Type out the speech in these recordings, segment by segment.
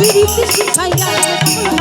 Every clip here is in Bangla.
পিড়িতে শিখাইয়া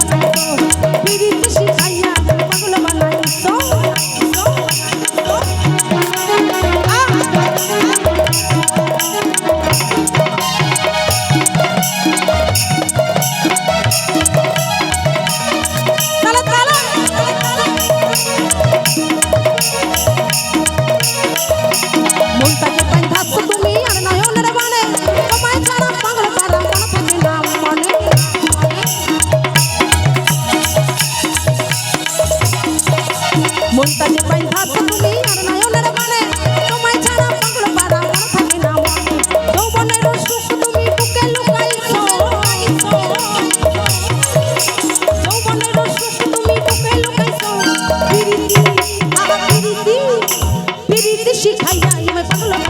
বিবিতে শিখাইয়া ইমে পাগল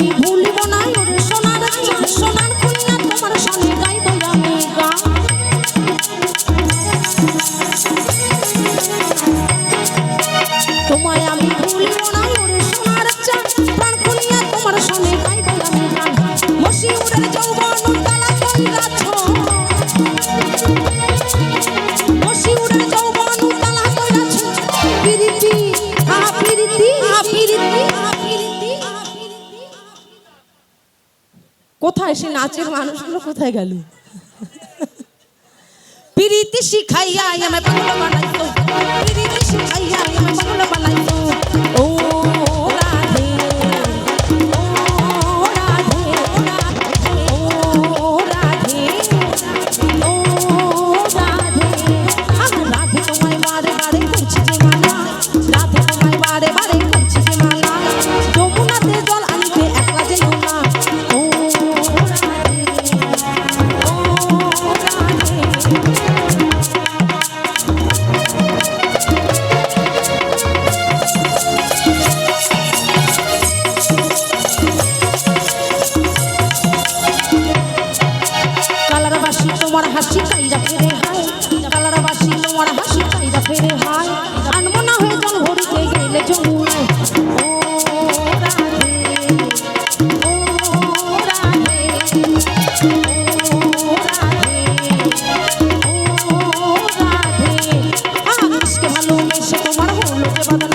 Boom. কোথায়? সে নাচের মানুষগুলো কোথায় গেল? প্রীতি শিখাইয়া আমায় পাগল বানাইতো প্রীতি শিখাইয়া পাগল বানাইতো ও শুনে সে তোমার হলো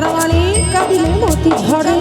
হাজার বাণী কাঁদিলে মতি ঝরে